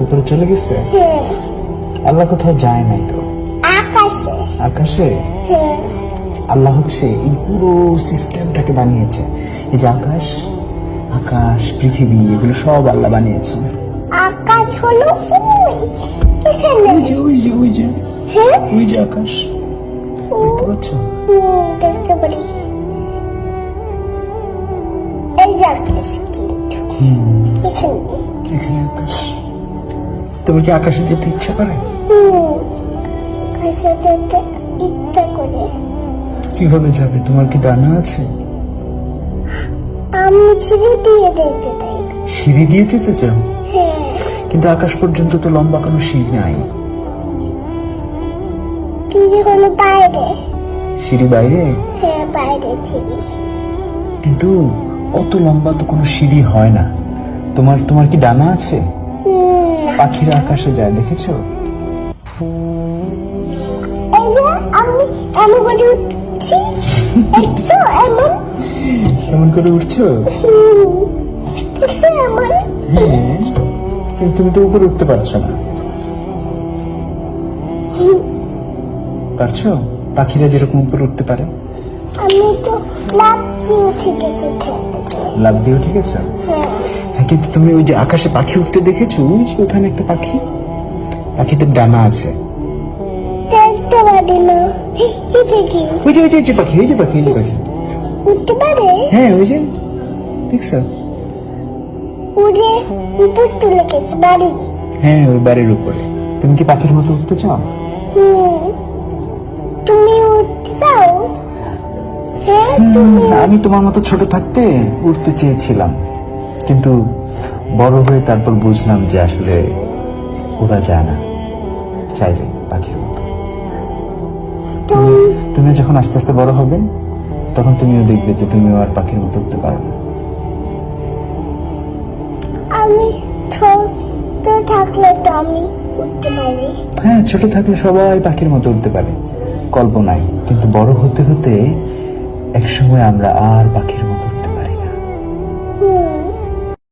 উপরে চলে গেছে? হ্যাঁ। আল্লাহ কোথাও যায় নাই তো? আকাশে। আকাশে? হ্যাঁ। আল্লাহ হচ্ছে এই পুরো সিস্টেমটাকে বানিয়েছে। এই যে আকাশ আকাশ পৃথিবী এগুলো সব আল্লাহ বানিয়েছে। আকাশ হলো ওই যে ওই যে ওই যে। হ্যাঁ? ওই যে আকাশ। দেখতে পাচ্ছ? দেখতে পারি। এই যে আকাশ এখানে। এখানে আকাশ। তোমার কি আকাশে যেতে ইচ্ছা করে? আকাশে যেতে ইচ্ছা করে। কীভাবে যাবে? তোমার কি ডানা আছে? আমি দিয়ে সিঁড়ি দিয়ে যেতে চাও? হ্যাঁ। কিন্তু আকাশ পর্যন্ত তো লম্বা কোনো সিঁড়ি নাই। চিড়ি হলো বাইরে। সিঁড়ি বাইরে? হ্যাঁ বাইরে কিন্তু অত লম্বা তো কোনো সিঁড়ি হয় না। তোমার তোমার কি ডানা আছে? পাখিরা আকাশে যায় দেখেছ? এই যে আমি এমন করে উঠছি। দেখছ এমন? কেমন করে উঠছো? দেখছ এমন? কিন্তু তুমি তো উপরে উঠতে পারছ না। পারছ? পাখিরা যেরকম উপরে উঠতে পারে। আমি তো লাভ দিয়ে উঠে গেছি লাভ দিয়ে উঠে গেছো? হ্যাঁ হ্যাঁ। কিন্তু তুমি ওই যে আকাশে পাখি উঠতে দেখেছ? ওই যে ওখানে একটা পাখি। পাখিদের ডানা আছে। দেখতে পারি না। ওই যে ওই যে পাখি ওই যে পাখি ওই যে পাখি। উঠতে পারে? হ্যাঁ ওই যে। দেখছ? উড়ে উপর তুলে গেছে বাড়ি। হ্যাঁ ওই বাড়ির উপরে। তুমি কি পাখির মতো উঠতে চাও? তুমি উঠতে দাও। হ্যাঁ তুমি আমি তোমার মতো ছোট থাকতে উঠতে চেয়েছিলাম। কিন্তু বড় হয়ে তারপর বুঝলাম যে আসলে ওরা যায় না। চাইলে পাখির মতো। তুমি যখন আস্তে আস্তে বড় হবে তখন তুমিও দেখবে যে তুমিও আর পাখির মতো উঠতে পারো না। আমি ছোট থাকলে তো আমি উঠতে পারি। হ্যাঁ ছোট থাকলে সবাই পাখির মতো উঠতে পারে। কল্পনায়। কিন্তু বড় হতে হতে একসময় আমরা আর পাখির মতো